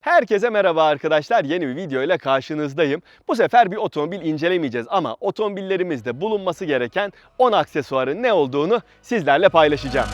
Herkese merhaba arkadaşlar. Yeni bir video ile karşınızdayım. Bu sefer bir otomobil incelemeyeceğiz ama otomobillerimizde bulunması gereken 10 aksesuarın ne olduğunu sizlerle paylaşacağım.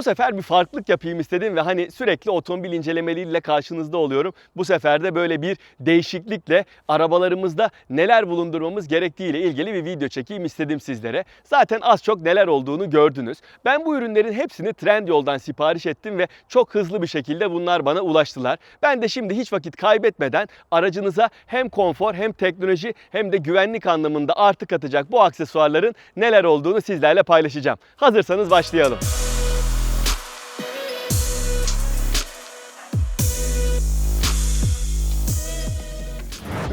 Bu sefer bir farklılık yapayım istedim ve hani sürekli otomobil incelemeleriyle karşınızda oluyorum. Bu sefer de böyle bir değişiklikle arabalarımızda neler bulundurmamız gerektiğiyle ilgili bir video çekeyim istedim sizlere. Zaten az çok neler olduğunu gördünüz. Ben bu ürünlerin hepsini Trendyol'dan sipariş ettim ve çok hızlı bir şekilde bunlar bana ulaştılar. Ben de şimdi hiç vakit kaybetmeden aracınıza hem konfor hem teknoloji hem de güvenlik anlamında artı katacak bu aksesuarların neler olduğunu sizlerle paylaşacağım. Hazırsanız başlayalım.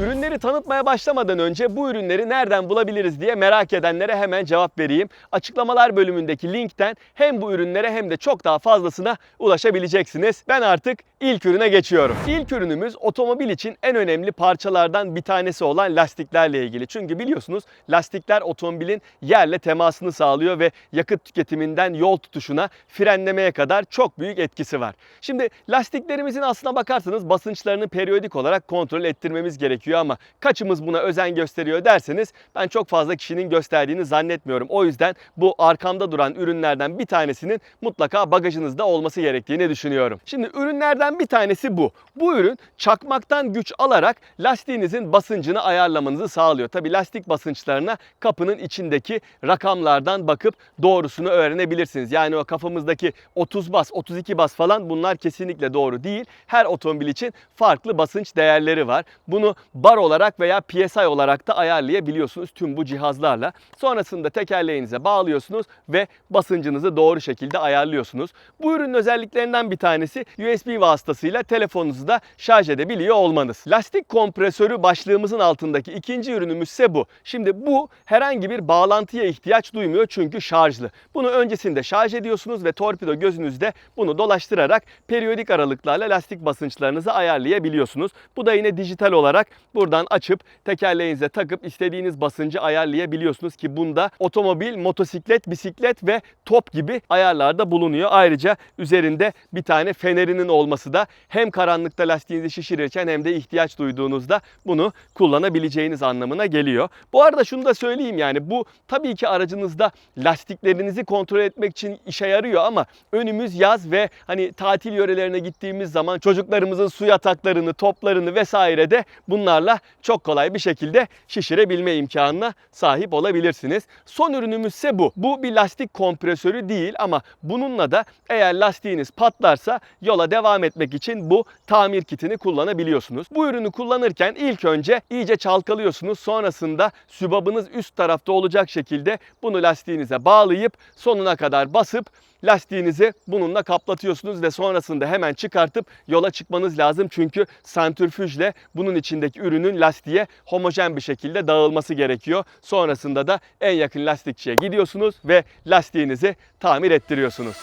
Ürünleri tanıtmaya başlamadan önce bu ürünleri nereden bulabiliriz diye merak edenlere hemen cevap vereyim. Açıklamalar bölümündeki linkten hem bu ürünlere hem de çok daha fazlasına ulaşabileceksiniz. Ben artık ilk ürüne geçiyorum. İlk ürünümüz otomobil için en önemli parçalardan bir tanesi olan lastiklerle ilgili. Çünkü biliyorsunuz lastikler otomobilin yerle temasını sağlıyor ve yakıt tüketiminden yol tutuşuna, frenlemeye kadar çok büyük etkisi var. Şimdi lastiklerimizin aslına bakarsanız basınçlarını periyodik olarak kontrol ettirmemiz gerekiyor ama kaçımız buna özen gösteriyor derseniz ben çok fazla kişinin gösterdiğini zannetmiyorum. O yüzden bu arkamda duran ürünlerden bir tanesinin mutlaka bagajınızda olması gerektiğini düşünüyorum. Şimdi ürünlerden bir tanesi bu. Bu ürün çakmaktan güç alarak lastiğinizin basıncını ayarlamanızı sağlıyor. Tabi lastik basınçlarına kapının içindeki rakamlardan bakıp doğrusunu öğrenebilirsiniz. Yani o kafamızdaki 30 bas, 32 bas falan bunlar kesinlikle doğru değil. Her otomobil için farklı basınç değerleri var. Bunu bar olarak veya PSI olarak da ayarlayabiliyorsunuz tüm bu cihazlarla. Sonrasında tekerleğinize bağlıyorsunuz ve basıncınızı doğru şekilde ayarlıyorsunuz. Bu ürünün özelliklerinden bir tanesi USB vasıtasıyla telefonunuzu da şarj edebiliyor olmanız. Lastik kompresörü başlığımızın altındaki ikinci ürünümüz ise bu. Şimdi bu herhangi bir bağlantıya ihtiyaç duymuyor çünkü şarjlı. Bunu öncesinde şarj ediyorsunuz ve torpido gözünüzde bunu dolaştırarak periyodik aralıklarla lastik basınçlarınızı ayarlayabiliyorsunuz. Bu da yine dijital olarak buradan açıp tekerleğinize takıp istediğiniz basıncı ayarlayabiliyorsunuz ki bunda otomobil, motosiklet, bisiklet ve top gibi ayarlarda bulunuyor. Ayrıca üzerinde bir tane fenerinin olması da hem karanlıkta lastiğinizi şişirirken hem de ihtiyaç duyduğunuzda bunu kullanabileceğiniz anlamına geliyor. Bu arada şunu da söyleyeyim yani bu tabii ki aracınızda lastiklerinizi kontrol etmek için işe yarıyor ama önümüz yaz ve hani tatil yörelerine gittiğimiz zaman çocuklarımızın su yataklarını, toplarını vesaire de bunlarla çok kolay bir şekilde şişirebilme imkanına sahip olabilirsiniz. Son ürünümüz ise bu. Bu bir lastik kompresörü değil ama bununla da eğer lastiğiniz patlarsa yola devam etmek için bu tamir kitini kullanabiliyorsunuz. Bu ürünü kullanırken ilk önce iyice çalkalıyorsunuz. Sonrasında sübabınız üst tarafta olacak şekilde bunu lastiğinize bağlayıp sonuna kadar basıp lastiğinizi bununla kaplatıyorsunuz ve sonrasında hemen çıkartıp yola çıkmanız lazım. Çünkü santrifüjle bunun içindeki ürünün lastiğe homojen bir şekilde dağılması gerekiyor. Sonrasında da en yakın lastikçiye gidiyorsunuz ve lastiğinizi tamir ettiriyorsunuz.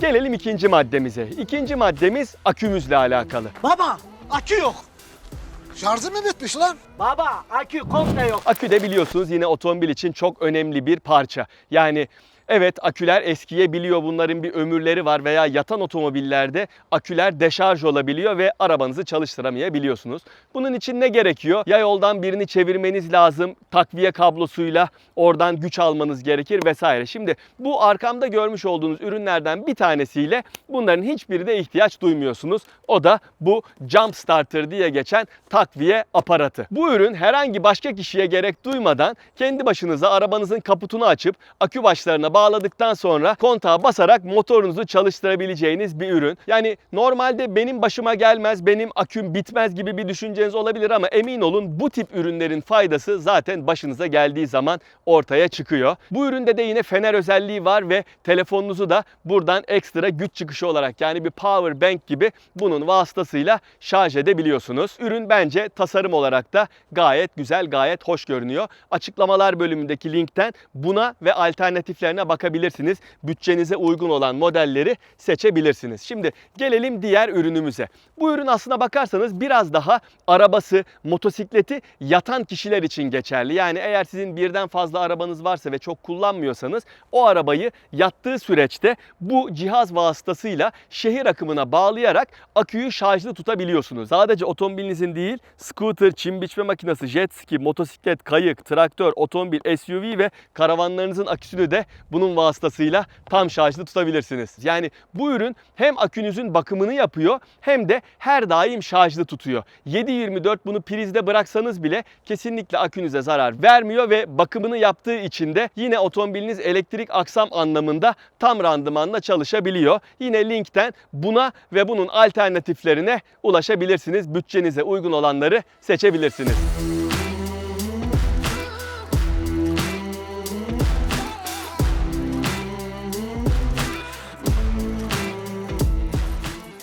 Gelelim ikinci maddemize. İkinci maddemiz akümüzle alakalı. Baba akü yok. Şarjı mı bitmiş lan? Baba akü komple yok. Akü de biliyorsunuz yine otomobil için çok önemli bir parça. Yani evet aküler eskiyebiliyor bunların bir ömürleri var veya yatan otomobillerde aküler deşarj olabiliyor ve arabanızı çalıştıramayabiliyorsunuz. Bunun için ne gerekiyor? Ya yoldan birini çevirmeniz lazım takviye kablosuyla oradan güç almanız gerekir vesaire. Şimdi bu arkamda görmüş olduğunuz ürünlerden bir tanesiyle bunların hiçbirine ihtiyaç duymuyorsunuz. O da bu jump starter diye geçen takviye aparatı. Bu ürün herhangi başka kişiye gerek duymadan kendi başınıza arabanızın kaputunu açıp akü başlarına bağladıktan sonra kontağa basarak motorunuzu çalıştırabileceğiniz bir ürün. Yani normalde benim başıma gelmez, benim aküm bitmez gibi bir düşünceniz olabilir ama emin olun bu tip ürünlerin faydası zaten başınıza geldiği zaman ortaya çıkıyor. Bu üründe de yine fener özelliği var ve telefonunuzu da buradan ekstra güç çıkışı olarak yani bir power bank gibi bunun vasıtasıyla şarj edebiliyorsunuz. Ürün bence tasarım olarak da gayet güzel, gayet hoş görünüyor. Açıklamalar bölümündeki linkten buna ve alternatiflerine bakabilirsiniz. Bütçenize uygun olan modelleri seçebilirsiniz. Şimdi gelelim diğer ürünümüze. Bu ürün aslına bakarsanız biraz daha arabası, motosikleti yatan kişiler için geçerli. Yani eğer sizin birden fazla arabanız varsa ve çok kullanmıyorsanız o arabayı yattığı süreçte bu cihaz vasıtasıyla şehir akımına bağlayarak aküyü şarjlı tutabiliyorsunuz. Sadece otomobilinizin değil, scooter, çim biçme makinesi, jet ski, motosiklet, kayık, traktör, otomobil, SUV ve karavanlarınızın aküsünü de bunun vasıtasıyla tam şarjlı tutabilirsiniz. Yani bu ürün hem akünüzün bakımını yapıyor hem de her daim şarjlı tutuyor. 7-24 bunu prizde bıraksanız bile kesinlikle akünüze zarar vermiyor ve bakımını yaptığı için de yine otomobiliniz elektrik aksam anlamında tam randımanla çalışabiliyor. Yine linkten buna ve bunun alternatiflerine ulaşabilirsiniz. Bütçenize uygun olanları seçebilirsiniz.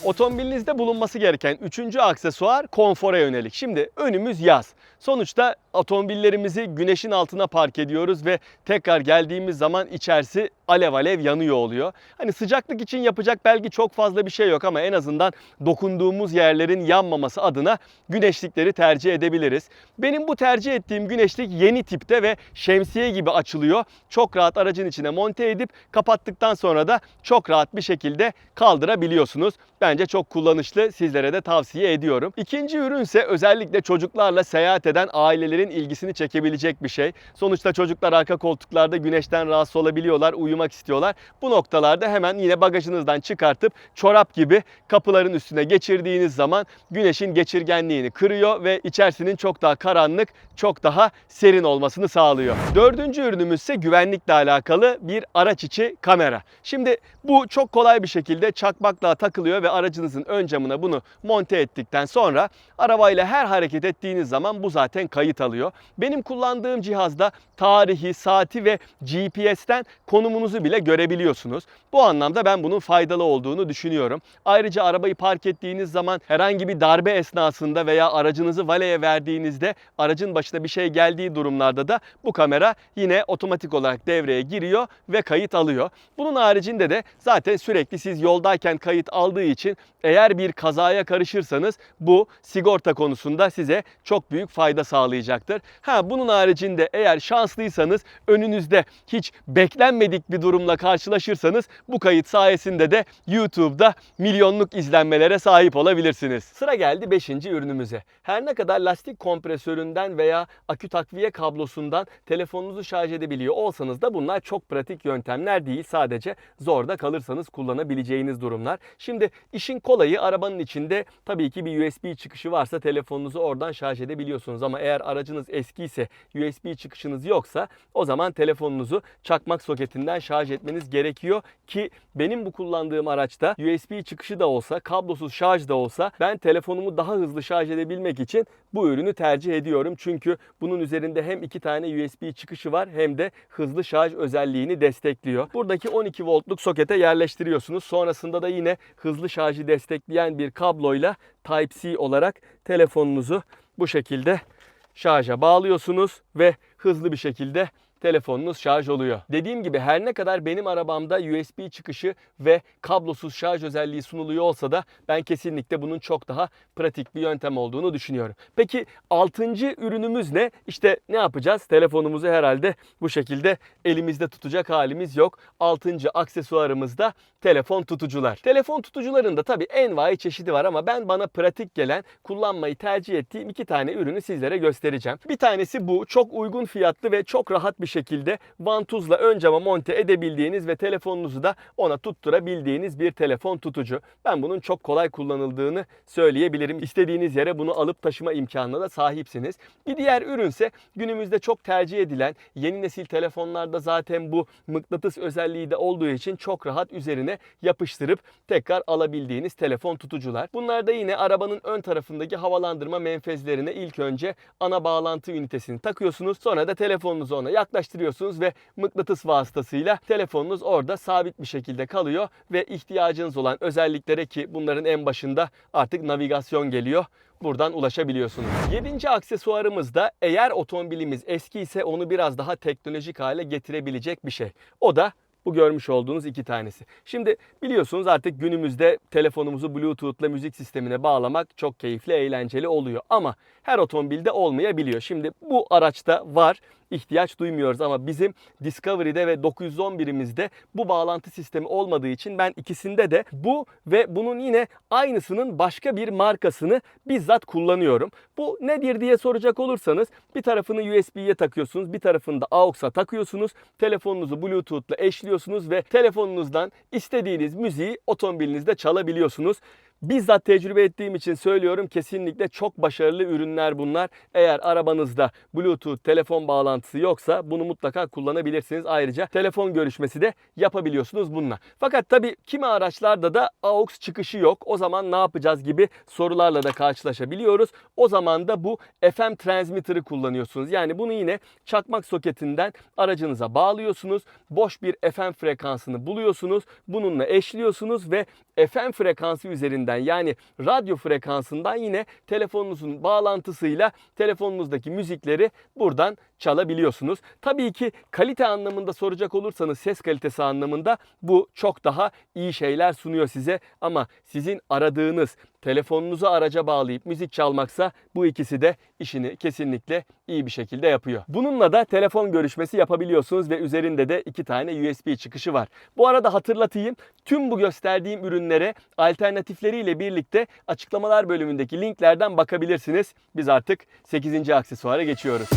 Otomobilinizde bulunması gereken üçüncü aksesuar konfora yönelik. Şimdi önümüz yaz. Sonuçta otomobillerimizi güneşin altına park ediyoruz ve tekrar geldiğimiz zaman içerisi alev alev yanıyor oluyor. Hani sıcaklık için yapacak belki çok fazla bir şey yok ama en azından dokunduğumuz yerlerin yanmaması adına güneşlikleri tercih edebiliriz. Benim bu tercih ettiğim güneşlik yeni tipte ve şemsiye gibi açılıyor. Çok rahat aracın içine monte edip kapattıktan sonra da çok rahat bir şekilde kaldırabiliyorsunuz. Bence çok kullanışlı. Sizlere de tavsiye ediyorum. İkinci ürün ise özellikle çocuklarla seyahat eden ailelerin ilgisini çekebilecek bir şey. Sonuçta çocuklar arka koltuklarda güneşten rahatsız olabiliyorlar, uyumak istiyorlar. Bu noktalarda hemen yine bagajınızdan çıkartıp çorap gibi kapıların üstüne geçirdiğiniz zaman güneşin geçirgenliğini kırıyor ve içerisinin çok daha karanlık, çok daha serin olmasını sağlıyor. Dördüncü ürünümüz ise güvenlikle alakalı bir araç içi kamera. Şimdi bu çok kolay bir şekilde çakmakla takılıyor ve aracınızın ön camına bunu monte ettikten sonra arabayla her hareket ettiğiniz zaman bu zaten kayıt alıyor. Benim kullandığım cihazda tarihi, saati ve GPS'ten konumunuzu bile görebiliyorsunuz. Bu anlamda ben bunun faydalı olduğunu düşünüyorum. Ayrıca arabayı park ettiğiniz zaman herhangi bir darbe esnasında veya aracınızı valeye verdiğinizde aracın başına bir şey geldiği durumlarda da bu kamera yine otomatik olarak devreye giriyor ve kayıt alıyor. Bunun haricinde de zaten sürekli siz yoldayken kayıt aldığı için eğer bir kazaya karışırsanız bu sigorta konusunda size çok büyük fayda sağlayacaktır. Ha bunun haricinde eğer şanslıysanız önünüzde hiç beklenmedik bir durumla karşılaşırsanız bu kayıt sayesinde de YouTube'da milyonluk izlenmelere sahip olabilirsiniz. Sıra geldi 5. ürünümüze. Her ne kadar lastik kompresöründen veya akü takviye kablosundan telefonunuzu şarj edebiliyor olsanız da bunlar çok pratik yöntemler değil. Sadece zorda kalırsanız kullanabileceğiniz durumlar. Şimdi işin kolayı arabanın içinde tabii ki bir USB çıkışı varsa telefonunuzu oradan şarj edebiliyorsunuz ama eğer aracınız eski ise USB çıkışınız yoksa o zaman telefonunuzu çakmak soketinden şarj etmeniz gerekiyor ki benim bu kullandığım araçta USB çıkışı da olsa, kablosuz şarj da olsa ben telefonumu daha hızlı şarj edebilmek için bu ürünü tercih ediyorum. Çünkü bunun üzerinde hem iki tane USB çıkışı var hem de hızlı şarj özelliğini destekliyor. Buradaki 12 voltluk sokete yerleştiriyorsunuz. Sonrasında da yine hızlı şarjı destekleyen bir kabloyla Type-C olarak telefonunuzu bu şekilde şarja bağlıyorsunuz ve hızlı bir şekilde telefonunuz şarj oluyor. Dediğim gibi her ne kadar benim arabamda USB çıkışı ve kablosuz şarj özelliği sunuluyor olsa da ben kesinlikle bunun çok daha pratik bir yöntem olduğunu düşünüyorum. Peki 6. ürünümüz ne? İşte ne yapacağız? Telefonumuzu herhalde bu şekilde elimizde tutacak halimiz yok. 6. aksesuarımız da telefon tutucular. Telefon tutucularında tabii envai çeşidi var ama ben bana pratik gelen, kullanmayı tercih ettiğim iki tane ürünü sizlere göstereceğim. Bir tanesi bu çok uygun fiyatlı ve çok rahat bir şekilde vantuzla ön cama monte edebildiğiniz ve telefonunuzu da ona tutturabildiğiniz bir telefon tutucu. Ben bunun çok kolay kullanıldığını söyleyebilirim. İstediğiniz yere bunu alıp taşıma imkanına da sahipsiniz. Bir diğer ürünse günümüzde çok tercih edilen yeni nesil telefonlarda zaten bu mıknatıs özelliği de olduğu için çok rahat üzerine yapıştırıp tekrar alabildiğiniz telefon tutucular. Bunlar da yine arabanın ön tarafındaki havalandırma menfezlerine ilk önce ana bağlantı ünitesini takıyorsunuz. Sonra da telefonunuzu ona yaklaştırıyorsunuz ve mıknatıs vasıtasıyla telefonunuz orada sabit bir şekilde kalıyor ve ihtiyacınız olan özelliklere ki bunların en başında artık navigasyon geliyor buradan ulaşabiliyorsunuz. Yedinci aksesuarımız da eğer otomobilimiz eski ise onu biraz daha teknolojik hale getirebilecek bir şey. O da bu görmüş olduğunuz iki tanesi. Şimdi biliyorsunuz artık günümüzde telefonumuzu Bluetooth'la müzik sistemine bağlamak çok keyifli, eğlenceli oluyor. Ama her otomobilde olmayabiliyor. Şimdi bu araçta var ihtiyaç duymuyoruz ama bizim Discovery'de ve 911'imizde bu bağlantı sistemi olmadığı için ben ikisinde de bu ve bunun yine aynısının başka bir markasını bizzat kullanıyorum. Bu nedir diye soracak olursanız bir tarafını USB'ye takıyorsunuz, bir tarafını da AUX'a takıyorsunuz. Telefonunuzu Bluetooth'la eşliyorsunuz ve telefonunuzdan istediğiniz müziği otomobilinizde çalabiliyorsunuz. Bizzat tecrübe ettiğim için söylüyorum kesinlikle çok başarılı ürünler bunlar. Eğer arabanızda Bluetooth telefon bağlantısı yoksa bunu mutlaka kullanabilirsiniz. Ayrıca telefon görüşmesi de yapabiliyorsunuz bununla. Fakat tabii kimi araçlarda da AUX çıkışı yok. O zaman ne yapacağız gibi sorularla da karşılaşabiliyoruz. O zaman da bu FM transmitter'ı kullanıyorsunuz. Yani bunu yine çakmak soketinden aracınıza bağlıyorsunuz. Boş bir FM frekansını buluyorsunuz. Bununla eşliyorsunuz ve FM frekansı üzerinden yani radyo frekansından yine telefonunuzun bağlantısıyla telefonunuzdaki müzikleri buradan çalabiliyorsunuz. Tabii ki kalite anlamında soracak olursanız ses kalitesi anlamında bu çok daha iyi şeyler sunuyor size ama sizin aradığınız telefonunuzu araca bağlayıp müzik çalmaksa bu ikisi de işini kesinlikle iyi bir şekilde yapıyor. Bununla da telefon görüşmesi yapabiliyorsunuz ve üzerinde de iki tane USB çıkışı var. Bu arada hatırlatayım tüm bu gösterdiğim ürünlere alternatifleriyle birlikte açıklamalar bölümündeki linklerden bakabilirsiniz. Biz artık 8. aksesuara geçiyoruz.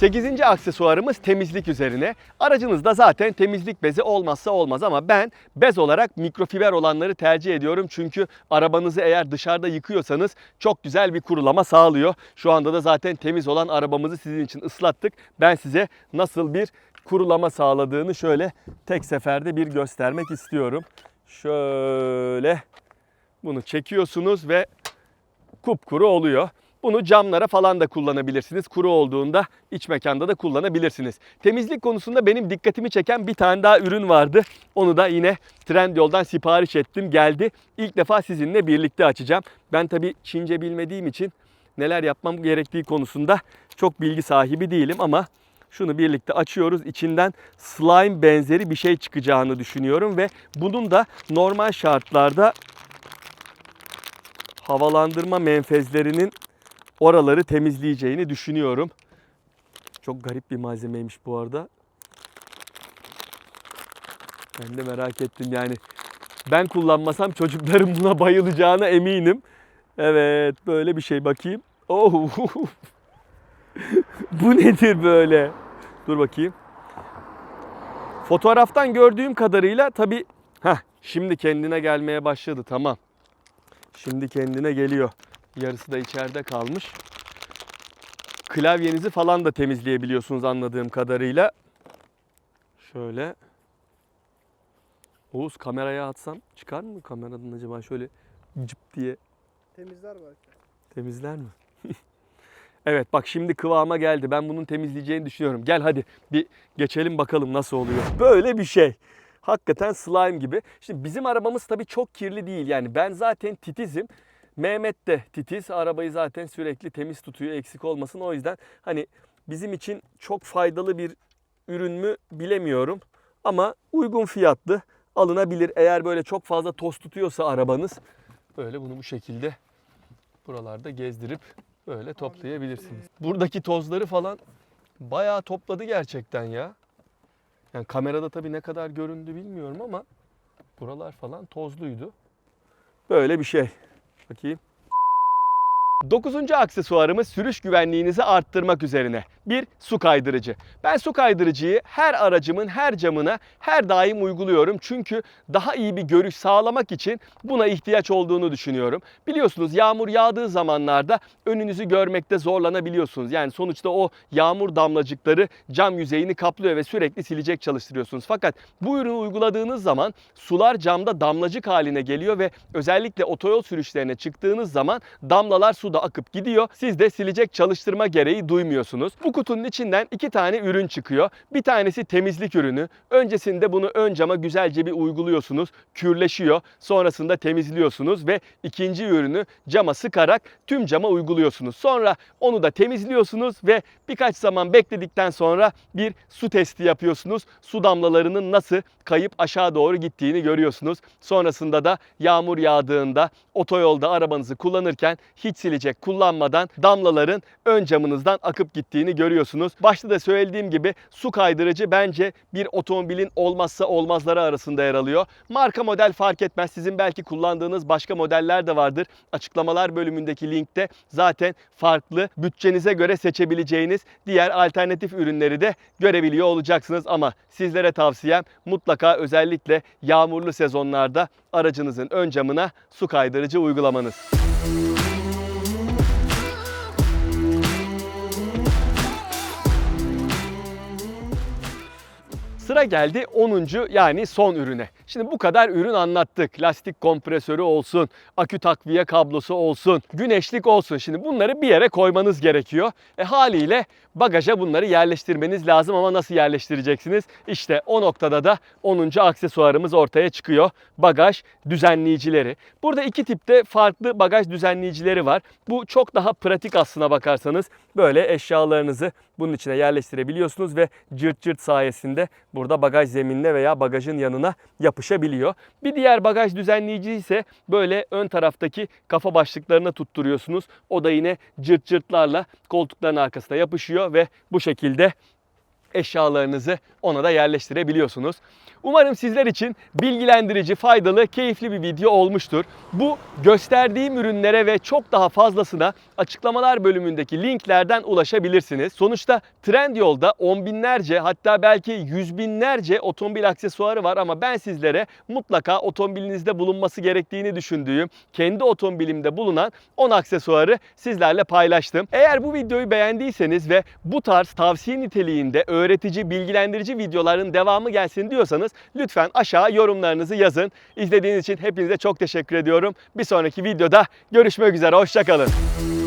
Sekizinci aksesuarımız temizlik üzerine. Aracınızda zaten temizlik bezi olmazsa olmaz ama ben bez olarak mikrofiber olanları tercih ediyorum. Çünkü arabanızı eğer dışarıda yıkıyorsanız çok güzel bir kurulama sağlıyor. Şu anda da zaten temiz olan arabamızı sizin için ıslattık. Ben size nasıl bir kurulama sağladığını şöyle tek seferde bir göstermek istiyorum. Şöyle bunu çekiyorsunuz ve kupkuru oluyor. Bunu camlara falan da kullanabilirsiniz. Kuru olduğunda iç mekanda da kullanabilirsiniz. Temizlik konusunda benim dikkatimi çeken bir tane daha ürün vardı. Onu da yine Trendyol'dan sipariş ettim. Geldi. İlk defa sizinle birlikte açacağım. Ben tabii Çince bilmediğim için neler yapmam gerektiği konusunda çok bilgi sahibi değilim ama şunu birlikte açıyoruz. İçinden slime benzeri bir şey çıkacağını düşünüyorum ve bunun da normal şartlarda havalandırma menfezlerinin oraları temizleyeceğini düşünüyorum. Çok garip bir malzemeymiş bu arada. Ben de merak ettim yani. Ben kullanmasam çocuklarım buna bayılacağına eminim. Evet böyle bir şey bakayım. Oh. bu nedir böyle? Dur bakayım. Fotoğraftan gördüğüm kadarıyla tabii Heh, şimdi kendine gelmeye başladı tamam. Şimdi kendine geliyor. Yarısı da içeride kalmış. Klavyenizi falan da temizleyebiliyorsunuz anladığım kadarıyla. Şöyle. Oğuz kameraya atsam çıkar mı kameradan acaba şöyle cıp diye Temizler belki. temizler mi? evet bak şimdi kıvama geldi. Ben bunun temizleyeceğini düşünüyorum. Gel hadi bir geçelim bakalım nasıl oluyor. Böyle bir şey. Hakikaten slime gibi. Şimdi bizim arabamız tabii çok kirli değil. Yani ben zaten titizim. Mehmet de titiz. Arabayı zaten sürekli temiz tutuyor eksik olmasın. O yüzden hani bizim için çok faydalı bir ürün mü bilemiyorum. Ama uygun fiyatlı alınabilir. Eğer böyle çok fazla toz tutuyorsa arabanız böyle bunu bu şekilde buralarda gezdirip böyle toplayabilirsiniz. Buradaki tozları falan bayağı topladı gerçekten ya. Yani kamerada tabii ne kadar göründü bilmiyorum ama buralar falan tozluydu. Böyle bir şey. Bakayım. Dokuzuncu aksesuarımız sürüş güvenliğinizi arttırmak üzerine. Bir su kaydırıcı. Ben su kaydırıcıyı her aracımın her camına her daim uyguluyorum. Çünkü daha iyi bir görüş sağlamak için buna ihtiyaç olduğunu düşünüyorum. Biliyorsunuz yağmur yağdığı zamanlarda önünüzü görmekte zorlanabiliyorsunuz. Yani sonuçta o yağmur damlacıkları cam yüzeyini kaplıyor ve sürekli silecek çalıştırıyorsunuz. Fakat bu ürünü uyguladığınız zaman sular camda damlacık haline geliyor ve özellikle otoyol sürüşlerine çıktığınız zaman damlalar suda akıp gidiyor. Siz de silecek çalıştırma gereği duymuyorsunuz. Bu kutunun içinden iki tane ürün çıkıyor. Bir tanesi temizlik ürünü. Öncesinde bunu ön cama güzelce bir uyguluyorsunuz. Kürleşiyor. Sonrasında temizliyorsunuz ve ikinci ürünü cama sıkarak tüm cama uyguluyorsunuz. Sonra onu da temizliyorsunuz ve birkaç zaman bekledikten sonra bir su testi yapıyorsunuz. Su damlalarının nasıl kayıp aşağı doğru gittiğini görüyorsunuz. Sonrasında da yağmur yağdığında otoyolda arabanızı kullanırken hiç silecek kullanmadan damlaların ön camınızdan akıp gittiğini görüyorsunuz. Başta da söylediğim gibi su kaydırıcı bence bir otomobilin olmazsa olmazları arasında yer alıyor. Marka model fark etmez. Sizin belki kullandığınız başka modeller de vardır. Açıklamalar bölümündeki linkte zaten farklı bütçenize göre seçebileceğiniz diğer alternatif ürünleri de görebiliyor olacaksınız ama sizlere tavsiyem mutlaka özellikle yağmurlu sezonlarda aracınızın ön camına su kaydırıcı uygulamanız. Sıra geldi 10. yani son ürüne. Şimdi bu kadar ürün anlattık. Lastik kompresörü olsun, akü takviye kablosu olsun, güneşlik olsun. Şimdi bunları bir yere koymanız gerekiyor. E haliyle bagaja bunları yerleştirmeniz lazım ama nasıl yerleştireceksiniz? İşte o noktada da 10. aksesuarımız ortaya çıkıyor. Bagaj düzenleyicileri. Burada iki tipte farklı bagaj düzenleyicileri var. Bu çok daha pratik aslına bakarsanız. Böyle eşyalarınızı bunun içine yerleştirebiliyorsunuz ve cırt cırt sayesinde burada bagaj zeminine veya bagajın yanına yapışabiliyor. Bir diğer bagaj düzenleyici ise böyle ön taraftaki kafa başlıklarına tutturuyorsunuz. O da yine cırt cırtlarla koltukların arkasına yapışıyor ve bu şekilde eşyalarınızı ona da yerleştirebiliyorsunuz. Umarım sizler için bilgilendirici, faydalı, keyifli bir video olmuştur. Bu gösterdiğim ürünlere ve çok daha fazlasına açıklamalar bölümündeki linklerden ulaşabilirsiniz. Sonuçta Trendyol'da on binlerce hatta belki yüz binlerce otomobil aksesuarı var ama ben sizlere mutlaka otomobilinizde bulunması gerektiğini düşündüğüm kendi otomobilimde bulunan 10 aksesuarı sizlerle paylaştım. Eğer bu videoyu beğendiyseniz ve bu tarz tavsiye niteliğinde öğretici, bilgilendirici videoların devamı gelsin diyorsanız lütfen aşağı yorumlarınızı yazın. İzlediğiniz için hepinize çok teşekkür ediyorum. Bir sonraki videoda görüşmek üzere. Hoşçakalın.